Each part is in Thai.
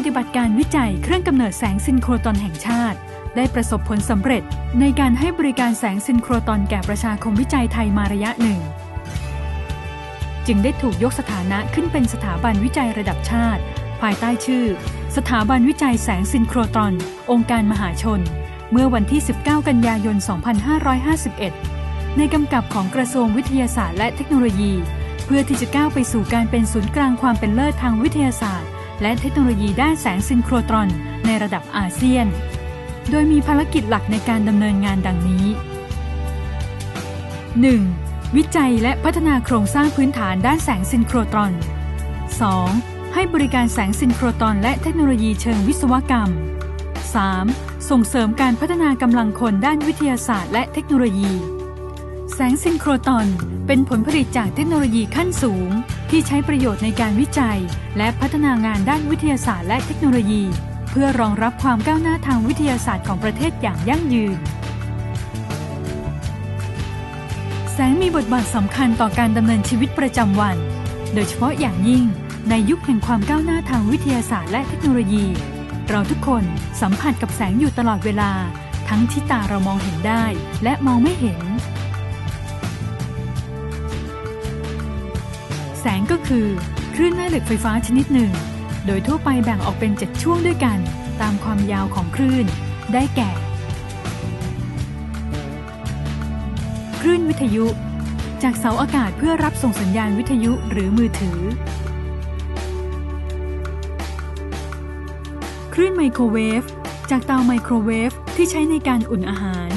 ปฏิบัติการวิจัยเครื่องกำเนิดแสงซินโครตอนแห่งชาติ ได้ประสบผลสำเร็จในการให้บริการแสงซินโครตอนแก่ประชาคมวิจัยไทยมาระยะหนึ่ง จึงได้ถูกยกสถานะขึ้นเป็นสถาบันวิจัยระดับชาติ ภายใต้ชื่อ สถาบันวิจัยแสงซินโครตอน องค์การมหาชน เมื่อวันที่ 19 กันยายน 2551 ในกำกับของกระทรวงวิทยาศาสตร์และเทคโนโลยี เพื่อที่จะก้าวไปสู่การเป็นศูนย์กลางความเป็นเลิศทางวิทยาศาสตร์ และเทคโนโลยีด้านแสงซินโครตรอนในระดับอาเซียน โดยมีภารกิจหลักในการดำเนินงานดังนี้ 1. วิจัยและพัฒนาโครงสร้างพื้นฐานด้านแสงซินโครตรอน 2. ให้บริการแสงซินโครตรอนและเทคโนโลยีเชิงวิศวกรรม 3. ส่งเสริมการพัฒนากำลังคนด้านวิทยาศาสตร์และเทคโนโลยี แสงซินโครตอนเป็นผลผลิตจากเทคโนโลยีขั้นสูง ที่ใช้ประโยชน์ในการวิจัย และพัฒนางานด้านวิทยาศาสตร์และเทคโนโลยี เพื่อรองรับความก้าวหน้าทางวิทยาศาสตร์ของประเทศอย่างยั่งยืน แสงมีบทบาทสำคัญต่อการดำเนินชีวิตประจำวัน โดยเฉพาะอย่างยิ่งในยุคแห่งความก้าวหน้าทางวิทยาศาสตร์และเทคโนโลยี เราทุกคนสัมผัสกับแสงอยู่ตลอดเวลา ทั้งที่ตาเรามองเห็นได้ และมองไม่เห็น แสงก็คือคลื่นแม่เหล็กไฟฟ้าชนิดหนึ่ง โดยทั่วไปแบ่งออกเป็น 7 ช่วงด้วยกัน ตามความยาวของคลื่น ได้แก่ คลื่นวิทยุ จากเสาอากาศเพื่อรับส่งสัญญาณวิทยุหรือมือถือ คลื่นไมโครเวฟ จากเตาไมโครเวฟที่ใช้ในการอุ่นอาหาร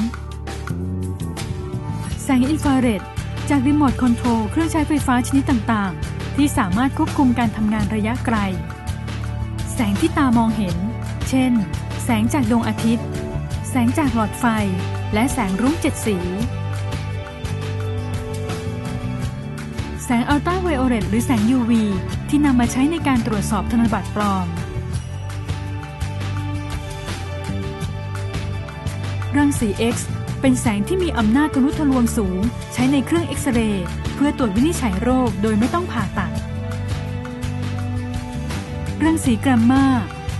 แสงอินฟราเรด จากรีโมทคอนโทรลเครื่องใช้ไฟฟ้าชนิดต่างๆ ที่สามารถควบคุมการทำงานระยะไกล แสงที่ตามองเห็น เช่น แสงจากดวงอาทิตย์ แสงจากหลอดไฟ และแสงรุ้งเจ็ดสี แสงอัลตราไวโอเลตหรือแสง UV ที่นำมาใช้ในการตรวจสอบธนบัตรปลอมรังสี X เป็นแสงที่มีอำนาจทะลุทะลวงสูง ใช้ในเครื่องเอ็กซเรย์เพื่อตรวจวินิจฉัยโรคโดยไม่ต้องผ่าตัด รังสีแกรมมา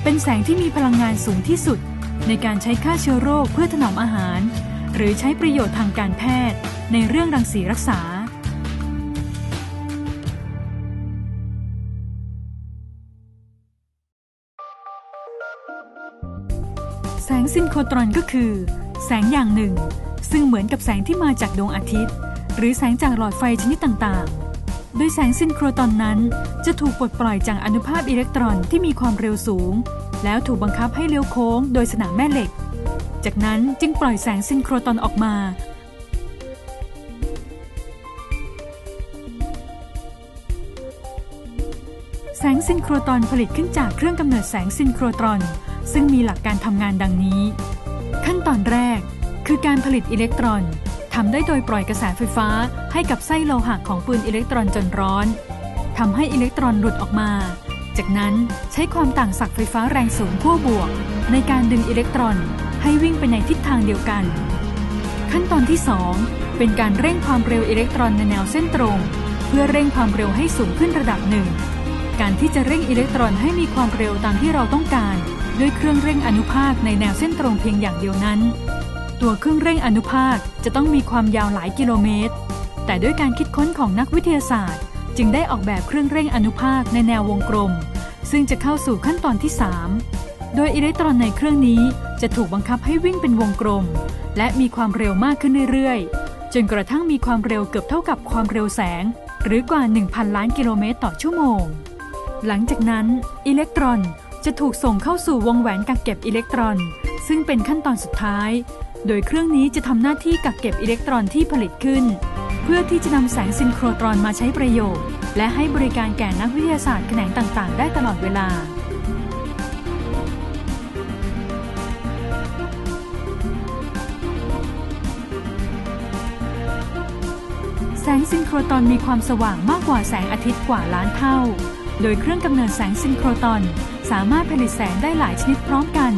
เป็นแสงที่มีพลังงานสูงที่สุด ในการใช้ฆ่าเชื้อโรคเพื่อถนอมอาหาร หรือใช้ประโยชน์ทางการแพทย์ ในเรื่องรังสีรักษา แสงซินโครตรอนก็คือ แสงอย่างหนึ่ง ซึ่งเหมือนกับแสงที่มาจากดวงอาทิตย์ หรือแสงจากหลอดไฟชนิดต่างๆ โดยแสงซินโครตอนนั้น จะถูกปลดปล่อยจากอนุภาคอิเล็กตรอนที่มีความเร็วสูง แล้วถูกบังคับให้เลี้ยวโค้งโดยสนามแม่เหล็ก จากนั้นจึงปล่อยแสงซินโครตอนออกมาแสงซินโครตรอนผลิตขึ้นจากเครื่องกำเนิดแสงซินโครตรอน ซึ่งมีหลักการทำงานดังนี้ ขั้นตอนแรก คือการผลิตอิเล็กตรอนทำได้โดยปล่อยกระแสไฟฟ้าให้กับไส้โลหะของปืนอิเล็กตรอนจนร้อนทำให้อิเล็กตรอนหลุดออกมา จากนั้นใช้ความต่างศักย์ไฟฟ้าแรงสูงขั้วบวก ในการดึงอิเล็กตรอนให้วิ่งไปในทิศทางเดียวกัน ขั้นตอนที่ 2 เป็นการเร่งความเร็วอิเล็กตรอนในแนวเส้นตรง เพื่อเร่งความเร็วให้สูงขึ้นระดับหนึ่ง การที่จะเร่งอิเล็กตรอนให้มีความเร็วตามที่เราต้องการ ด้วยเครื่องเร่งอนุภาคในแนวเส้นตรงเพียงอย่างเดียวนั้น ตัวเครื่องเร่งอนุภาคจะต้องมีความยาวหลายกิโลเมตร แต่ด้วยการคิดค้นของนักวิทยาศาสตร์ จึงได้ออกแบบเครื่องเร่งอนุภาคในแนววงกลม ซึ่งจะเข้าสู่ขั้นตอนที่ 3 โดยอิเล็กตรอนในเครื่องนี้จะถูกบังคับให้วิ่งเป็นวงกลม และมีความเร็วมากขึ้นเรื่อยๆ จนกระทั่งมีความเร็วเกือบเท่ากับความเร็วแสง หรือกว่า 1,000 ล้านกิโลเมตรต่อชั่วโมง หลังจากนั้นอิเล็กตรอน จะถูกส่งเข้าสู่วงแหวนกักเก็บอิเล็กตรอน ซึ่งเป็นขั้นตอนสุดท้าย โดยเครื่องนี้จะทำหน้าที่กักเก็บอิเล็กตรอนที่ผลิตขึ้น เพื่อที่จะนำแสงซินโครตรอนมาใช้ประโยชน์ และให้บริการแก่นักวิทยาศาสตร์แขนงต่างๆ ได้ตลอดเวลาแสงซินโครตรอนมีความสว่างมากกว่าแสงอาทิตย์กว่าล้านเท่า โดยเครื่องกำเนิดแสงซินโครตอน สามารถผลิตแสงได้หลายชนิดพร้อมกัน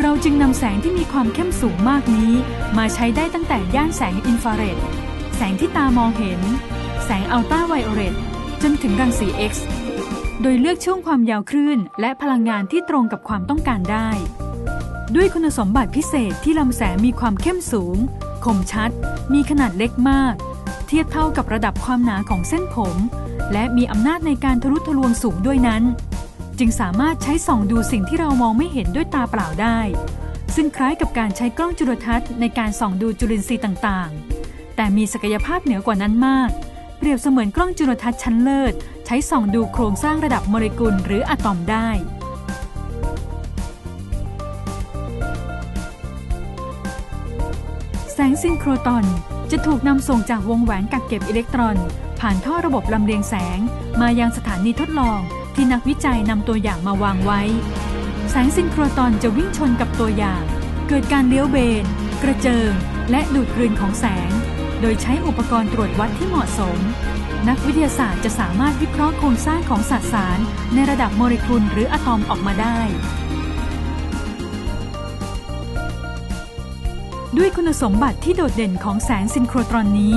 เราจึงนำแสงที่มีความเข้มสูงมากนี้ มาใช้ได้ตั้งแต่ย่านแสงอินฟราเรด แสงที่ตามองเห็น แสงอัลตราไวโอเลตจนถึงรังสี X โดยเลือกช่วงความยาวคลื่น และพลังงานที่ตรงกับความต้องการได้ ด้วยคุณสมบัติพิเศษที่ลำแสงมีความเข้มสูง คมชัด มีขนาดเล็กมาก เทียบเท่ากับระดับความหนาของเส้นผม และมีอำนาจในการทะลุทะลวงสูงด้วยนั้น จึงสามารถใช้ส่องดูสิ่งที่เรามองไม่เห็นด้วยตาเปล่าได้ ซึ่งคล้ายกับการใช้กล้องจุลทรรศน์ในการส่องดูจุลินทรีย์ต่างๆ แต่มีศักยภาพเหนือกว่านั้นมาก เปรียบเสมือนกล้องจุลทรรศน์ชั้นเลิศ ใช้ส่องดูโครงสร้างระดับโมเลกุลหรืออะตอมได้แสงซินโครตอนจะถูกนำส่งจากวงแหวนกักเก็บอิเล็กตรอน ผ่านท่อระบบลำเลียงแสง มายังสถานีทดลองที่นักวิจัยนำตัวอย่างมาวางไว้ แสงซินโครตอนจะวิ่งชนกับตัวอย่าง เกิดการเลี้ยวเบน กระเจิง และดูดกลืนของแสง โดยใช้อุปกรณ์ตรวจวัดที่เหมาะสม นักวิทยาศาสตร์จะสามารถวิเคราะห์โครงสร้างของสสาร ในระดับโมเลกุลหรืออะตอมออกมาได้ด้วยคุณสมบัติที่โดดเด่นของแสงซินโครตรอนนี้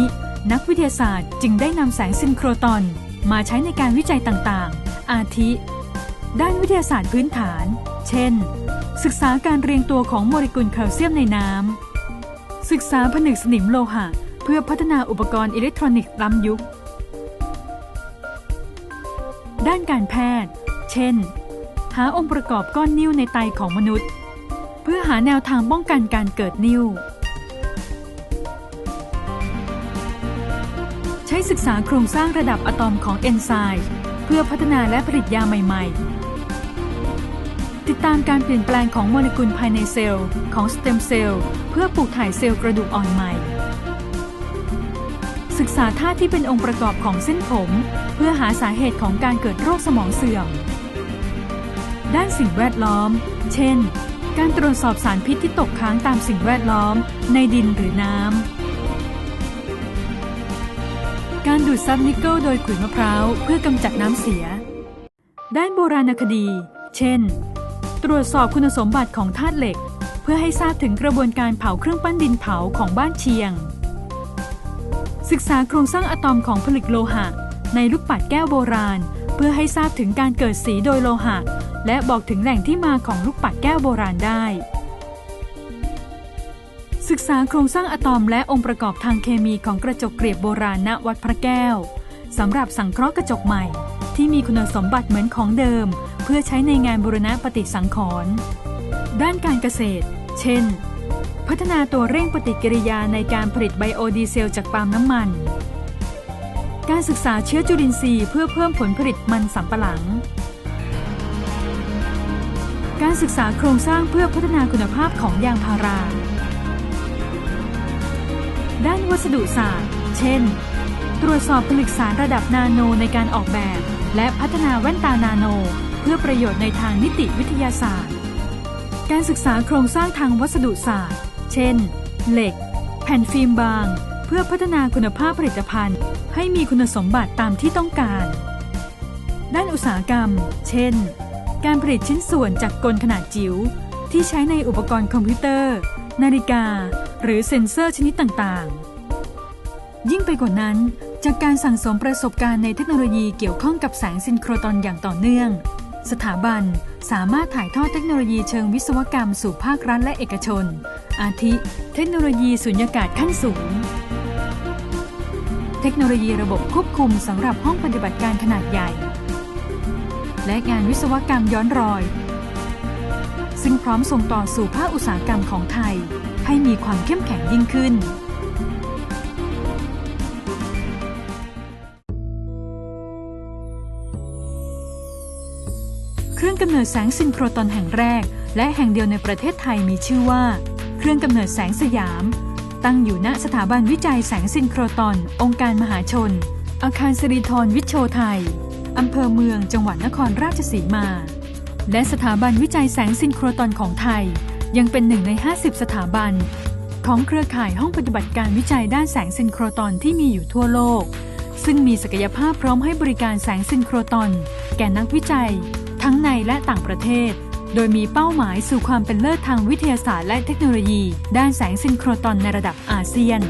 นักวิทยาศาสตร์จึงได้นำแสงซินโครตอนมาใช้ในการวิจัยต่างๆ อาทิ ด้านวิทยาศาสตร์พื้นฐาน เช่น ศึกษาการเรียงตัวของโมเลกุลแคลเซียมในน้ำ ศึกษาผนึกสนิมโลหะ เพื่อพัฒนาอุปกรณ์อิเล็กทรอนิกส์ล้ำยุค ด้านการแพทย์ เช่น หาองค์ประกอบก้อนนิ้วในไตของมนุษย์ เพื่อหาแนวทางป้องกันการเกิดนิ่ว ใช้ศึกษาโครงสร้างระดับอะตอมของเอนไซม์เพื่อพัฒนาและผลิตยาใหม่ ๆ ติดตามการเปลี่ยนแปลงของโมเลกุลภายในเซลล์ของสเต็มเซลล์เพื่อปลูกถ่ายเซลล์กระดูกอ่อนใหม่ ศึกษาธาตุที่เป็นองค์ประกอบของเส้นผม เพื่อหาสาเหตุของการเกิดโรคสมองเสื่อม ด้านสิ่งแวดล้อม เช่น การตรวจสอบสารพิษที่ตกค้างตามสิ่งแวดล้อม ในดินหรือน้ำ การดูดซับนิกเกิลโดยขุยมะพร้าว เพื่อกำจัดน้ำเสีย ด้านโบราณคดี เช่น ตรวจสอบคุณสมบัติของธาตุเหล็ก เพื่อให้ทราบถึงกระบวนการเผาเครื่องปั้นดินเผาของบ้านเชียง ศึกษาโครงสร้างอะตอมของผลึกโลหะ ในลูกปัดแก้วโบราณ เพื่อให้ทราบถึงการเกิดสีโดยโลหะ และบอกถึงแหล่งที่มาของลูกปัดแก้วโบราณได้ ศึกษาโครงสร้างอะตอมและองค์ประกอบทางเคมีของกระจกเกลียบโบราณณวัดพระแก้วสำหรับสังเคราะห์กระจกใหม่ ที่มีคุณสมบัติเหมือนของเดิม เพื่อใช้ในงานบูรณะปฏิสังขรณ์ด้านการเกษตร เช่น พัฒนาตัวเร่งปฏิกิริยาในการผลิตไบโอดีเซลจากปาล์มน้ำมัน การศึกษาเชื้อจุลินทรีย์เพื่อเพิ่มผลผลิตมันสำปะหลัง การศึกษาโครงสร้างเพื่อพัฒนาคุณภาพของยางพารา ด้านวัสดุศาสตร์ เช่น ตรวจสอบผลึกสารระดับนาโนในการออกแบบ และพัฒนาแว่นตานาโน เพื่อประโยชน์ในทางนิติวิทยาศาสตร์ การศึกษาโครงสร้างทางวัสดุศาสตร์ เช่น เหล็ก แผ่นฟิล์มบาง เพื่อพัฒนาคุณภาพผลิตภัณฑ์ ให้มีคุณสมบัติตามที่ต้องการ ด้านอุตสาหกรรม เช่น การผลิตชิ้นส่วนจากกลขนาดจิ๋วที่ใช้ในอุปกรณ์คอมพิวเตอร์ นาฬิกา หรือเซ็นเซอร์ชนิดต่างๆ ยิ่งไปกว่านั้น จากการสั่งสมประสบการณ์ในเทคโนโลยีเกี่ยวข้องกับแสงซินโครตอนอย่างต่อเนื่อง สถาบันสามารถถ่ายทอดเทคโนโลยีเชิงวิศวกรรมสู่ภาครัฐและเอกชน อาทิ เทคโนโลยีสุญญากาศขั้นสูง เทคโนโลยีระบบควบคุมสำหรับห้องปฏิบัติการขนาดใหญ่ และงานวิศวกรรมย้อนรอยซึ่งพร้อมส่งต่อสู่ภาคอุตสาหกรรมของไทย ให้มีความเข้มแข็งยิ่งขึ้น เครื่องกำเนิดแสงซินโครตอนแห่งแรก และแห่งเดียวในประเทศไทยมีชื่อว่า เครื่องกำเนิดแสงสยาม ตั้งอยู่ณสถาบันวิจัยแสงซินโครตอน องค์การมหาชน อาคารสิริธรวิชโชไทยอำเภอเมืองจังหวัดนครราชสีมา และสถาบันวิจัยแสงซินโครตอนของไทย ยังเป็นหนึ่งใน 50 สถาบัน ของเครือข่ายห้องปฏิบัติการวิจัยด้านแสงซินโครตอนที่มีอยู่ทั่วโลก ซึ่งมีศักยภาพพร้อมให้บริการแสงซินโครตอน แก่นักวิจัย ทั้งในและต่างประเทศ โดยมีเป้าหมายสู่ความเป็นเลิศทางวิทยาศาสตร์และเทคโนโลยี ด้านแสงซินโครตอนในระดับอาเซียน